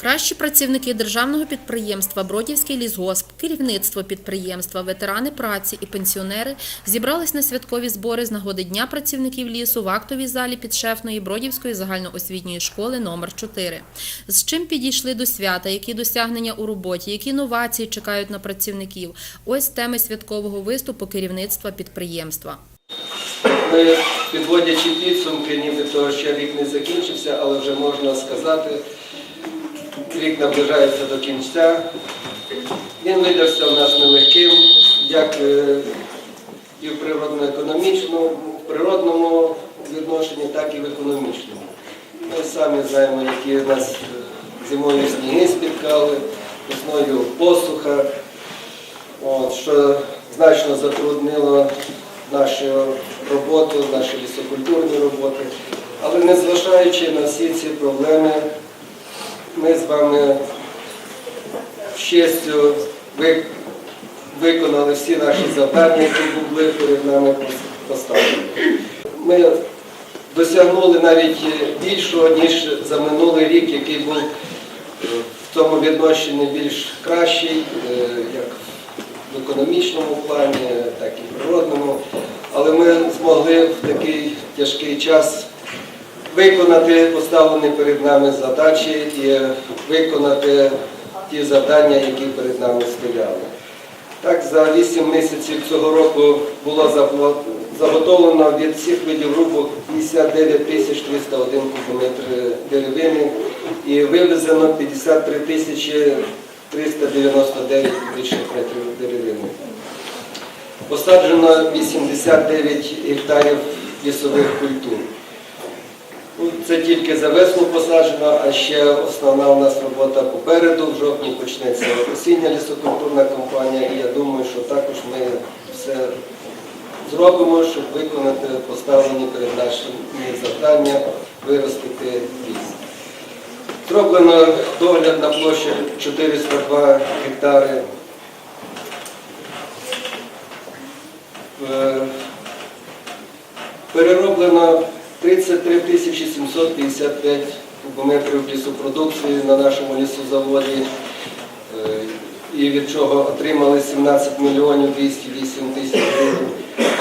Кращі працівники державного підприємства Бродівський лісгосп, керівництво підприємства, ветерани праці і пенсіонери зібрались на святкові збори з нагоди Дня працівників лісу в актовій залі підшефної Бродівської загальноосвітньої школи номер 4 З чим підійшли до свята, які досягнення у роботі, які новації чекають на працівників. Ось теми святкового виступу керівництва підприємства. Ми, підводячи підсумки, нібито ще рік не закінчився, але вже можна сказати, рік наближається до кінця. Він видався у нас нелегким, як е, і в природно-економічному, в природному відношенні, так і в економічному. Ми самі знаємо, які нас е, зимою сніги спіткали, весною посуха, от, що значно затруднило нашу роботу, наші лісокультурні роботи. Але незважаючи на всі ці проблеми, ми з вами з честю виконали всі наші завдання, які були перед нами поставлені. Ми досягнули навіть більшого, ніж за минулий рік, який був е, в цьому відношенні більш кращий, е, як в економічному плані, так і в природному. Але ми змогли в такий тяжкий час виконати поставлені перед нами задачі і виконати ті завдання, які перед нами стояли. Так, за 8 місяців цього року було заготовлено від всіх видів рубок 59 тисяч 301 кубометр деревини і вивезено 53 тисячі 399 кубічних метрів деревини. Посаджено 89 гектарів лісових культур. Ну, Це тільки за весну посаджено, а ще основна у нас робота попереду. В жовтні почнеться осіння лісокультурна кампанія, і я думаю, що також ми все зробимо, щоб виконати поставлені перед нашими завдання виростити ліс. Зроблено догляд на площі 402 гектари. Е, Перероблено 33 тисячі 755 кубометрів лісопродукції на нашому лісозаводі, е, і від чого отримали 17 мільйонів 208 тисяч гривень.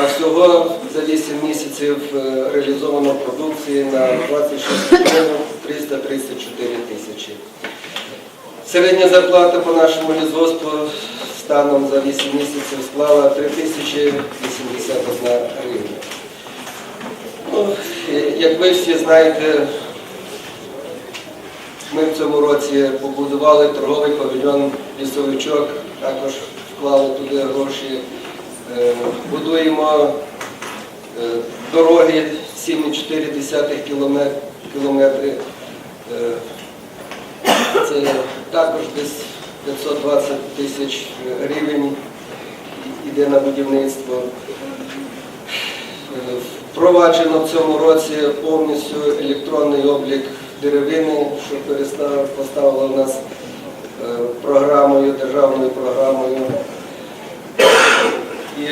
А всього за 8 місяців е, реалізовано продукції на 26 мільйонів 334 тисячі. Середня зарплата по нашому лісгоспу станом за 8 місяців склала 3081 гривня. Ну, як ви всі знаєте, ми в цьому році побудували торговий павільйон лісовичок, також вклали туди гроші. Е, Будуємо е, дороги 7,4 кілометри. Це також десь 520 тисяч гривень йде на будівництво. Впроваджено в цьому році повністю електронний облік деревини, що перестав- поставило нас е, програмою, державною програмою. І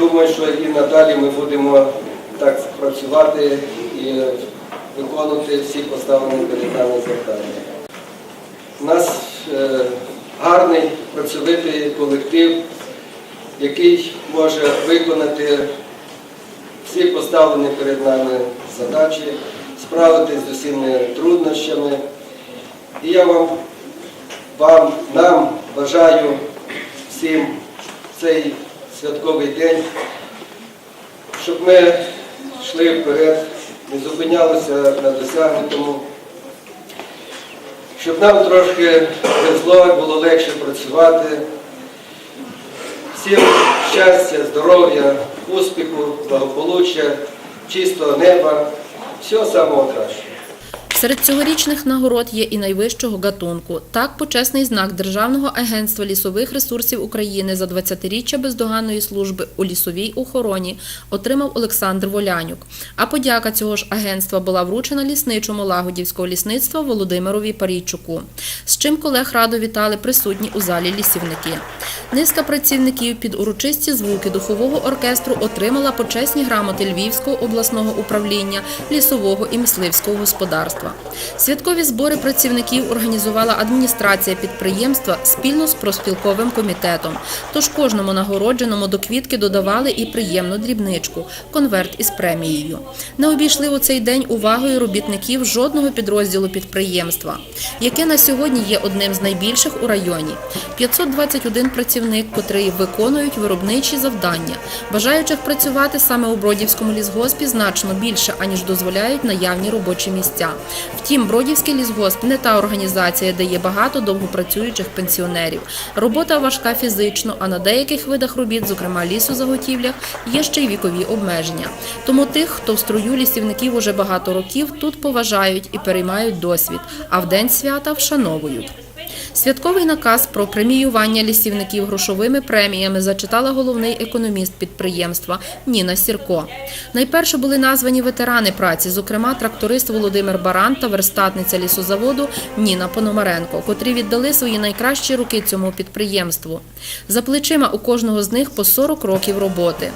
думаю, що і надалі ми будемо так працювати і виконувати всі поставлені перед нами завдання. У нас е, гарний працьовитий колектив, який може виконати всі поставлені перед нами задачі, справитись з усіма труднощами. І я вам, вам, нам бажаю всім цей святковий день, щоб ми йшли вперед, не зупинялися на досягнутому, щоб нам трошки везло, було легше працювати. Всім щастя, здоров'я, успіху, благополуччя, чистого неба, всього самого кращого. Серед цьогорічних нагород є і найвищого гатунку. Так, почесний знак Державного агентства лісових ресурсів України за 20-річчя бездоганної служби у лісовій охороні отримав Олександр Волянюк. А подяка цього ж агентства була вручена лісничому Лагодівського лісництва Володимирові Парійчуку. З чим колег радо вітали присутні у залі лісівники. Низка працівників під урочисті звуки духового оркестру отримала почесні грамоти Львівського обласного управління лісового і мисливського господарства. Києва. Святкові збори працівників організувала адміністрація підприємства спільно з профспілковим комітетом. Тож кожному нагородженому до квітки додавали і приємну дрібничку конверт із премією. Не обійшли у цей день увагою робітників жодного підрозділу підприємства, яке на сьогодні є одним з найбільших у районі. 521 працівник, котрі виконують виробничі завдання. Бажаючих працювати саме у Бродівському лісгоспі значно більше, аніж дозволяють наявні робочі місця. Втім, Бродівський лісгосп не та організація, де є багато довгопрацюючих пенсіонерів. Робота важка фізично, а на деяких видах робіт, зокрема лісозаготівлях, є ще й вікові обмеження. Тому тих, хто в строю лісівників уже багато років, тут поважають і переймають досвід, а в день свята вшановують. Святковий наказ про преміювання лісівників грошовими преміями зачитала головний економіст підприємства Ніна Сірко. Найперше були названі ветерани праці, зокрема тракторист Володимир Баран та верстатниця лісозаводу Ніна Пономаренко, котрі віддали свої найкращі роки цьому підприємству. За плечима у кожного з них по 40 років роботи.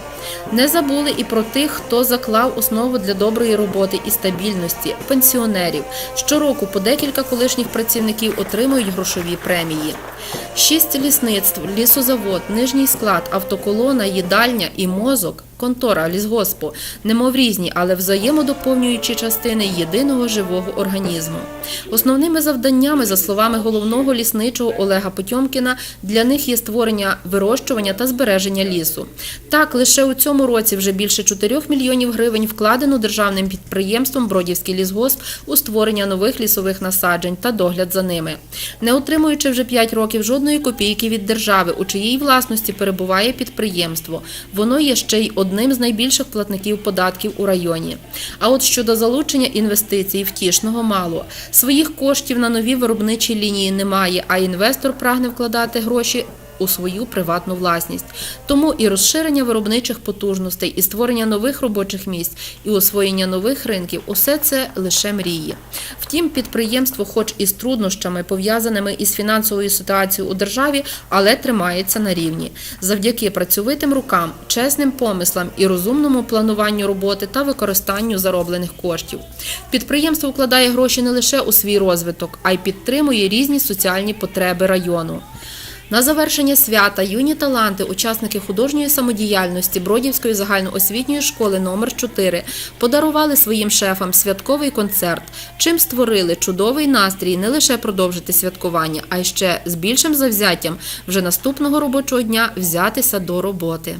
Не забули і про тих, хто заклав основу для доброї роботи і стабільності пенсіонерів. Щороку по декілька колишніх працівників отримують грошові премії. Шість лісництв, лісозавод, нижній склад, автоколона, їдальня і мозок. Контора лісгоспу, немов різні, але взаємодоповнюючі частини єдиного живого організму. Основними завданнями, за словами головного лісничого Олега Потьомкіна, для них є створення вирощування та збереження лісу. Так, лише у цьому році вже більше 4 мільйонів гривень вкладено державним підприємством Бродівський лісгосп у створення нових лісових насаджень та догляд за ними. Не отримуючи вже 5 років жодної копійки від держави, у чиїй власності перебуває підприємство, воно є ще й одним з найбільших платників податків у районі. А от щодо залучення інвестицій втішного мало. Своїх коштів на нові виробничі лінії немає, а інвестор прагне вкладати гроші. У свою приватну власність тому і розширення виробничих потужностей, і створення нових робочих місць, і освоєння нових ринків усе це лише мрії. Втім, підприємство, хоч і з труднощами, пов'язаними із фінансовою ситуацією у державі, але тримається на рівні завдяки працьовитим рукам, чесним помислам і розумному плануванню роботи та використанню зароблених коштів. Підприємство вкладає гроші не лише у свій розвиток, а й підтримує різні соціальні потреби району. На завершення свята юні таланти, учасники художньої самодіяльності Бродівської загальноосвітньої школи номер 4 подарували своїм шефам святковий концерт, чим створили чудовий настрій не лише продовжити святкування, а й ще з більшим завзяттям вже наступного робочого дня взятися до роботи.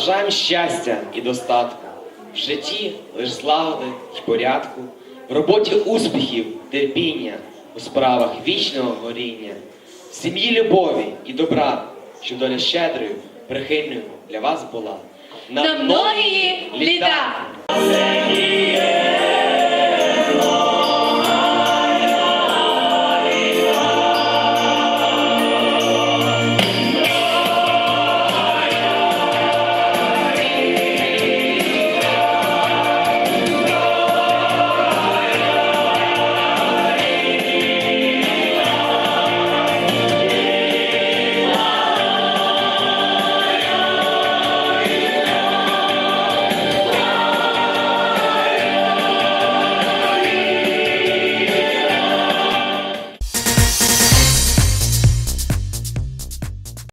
Бажаємо щастя і достатку. В житті лиш злагоди й порядку, в роботі успіхів, терпіння, у справах вічного горіння, в сім'ї любові і добра, щоб доля щедрою, прихильною для вас була. На многії літа!